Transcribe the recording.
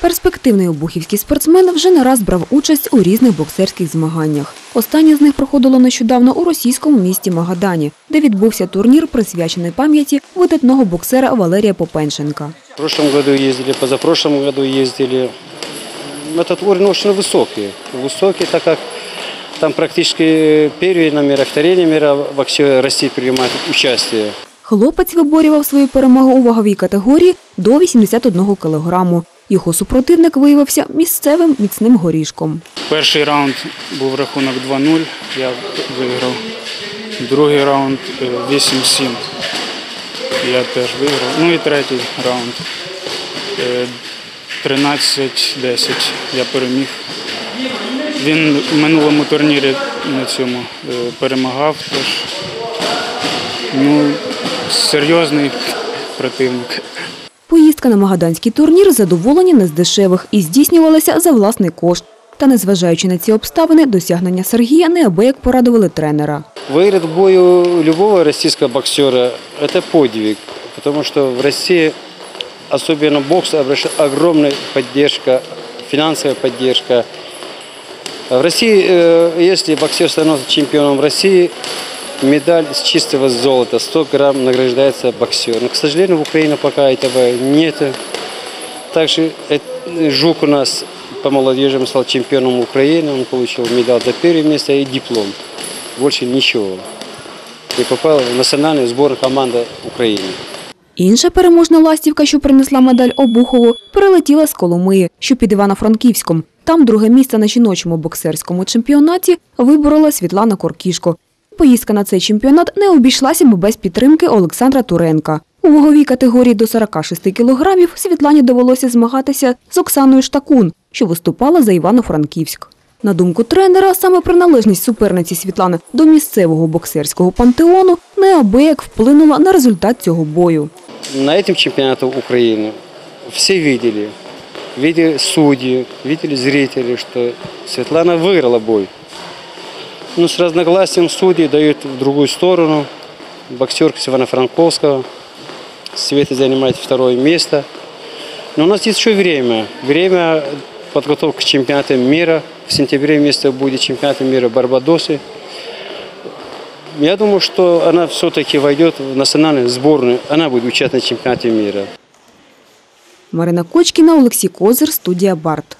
Перспективний обухівський спортсмен вже не раз брав участь у різних боксерських змаганнях. Останнє з них проходило нещодавно у російському місті Магадані, де відбувся турнір, присвячений пам'яті видатного боксера Валерія Попенченка. В прошлом году ездили, позапрошлом году ездили. Этот уровень очень высокий. Высокий, так как там практически первые номера, вторые номера во всей России принимают участие. Хлопець виборював свою перемогу у ваговій категорії до 81 кілограму. Його супротивник виявився місцевим міцним горішком. Перший раунд був рахунок 2-0, я виграв. Другий раунд е, 8-7. Я теж виграв. Ну і третій раунд. е, 13-10 я переміг. Він в минулому турнірі на цьому е, перемагав, тож ну, серйозний противник. Поїздка на магаданський турнір задоволення не з дешевих і здійснювалася за власний кошт. Та незважаючи на ці обставини, досягнення Сергія неабияк порадували тренера. Выиграть бою любого российского боксера – это подвиг. Потому что в России, особенно бокс, обращает огромная поддержка, финансовая поддержка. В России, э, если боксер становится чемпионом России, медаль с чистого золота, 100 грамм награждается боксер. Но, к сожалению, в Украине пока этого нет. Также э, Жук у нас по молодежи стал чемпионом Украины, он получил медаль за первое место и диплом. Больше ничего. И попал в национальную сборную команды Украины. Інша переможна ластівка, що принесла медаль Обухову, перелетіла з Коломиї, що під Івано-Франківськом. Там друге місце на жіночому боксерському чемпіонаті виборола Світлана Коркішко. Поїздка на цей чемпіонат не обійшлася б без підтримки Олександра Туренка. У ваговій категорії до 46 кілограмів Світлані довелося змагатися з Оксаною Штакун, що виступала за Івано-Франківськ. На думку тренера, саме приналежність суперниці Світлани до місцевого боксерського пантеону неабияк вплинула на результат цього бою. На этом чемпионате Украины все видели, видели судьи, видели зрители, что Светлана выиграла бой. Но с разногласием судьи дают в другую сторону. Боксер с Ивано-Франковского. Света занимает второе место. Но у нас есть еще время. Время подготовки к чемпионату мира. В сентябре место будет чемпионат мира в Барбадосе. Я думаю, что она все-таки войдет в национальную сборную. Она будет участвовать в чемпионате мира. Марина Кочкіна, Олексій Козир, студія Барт.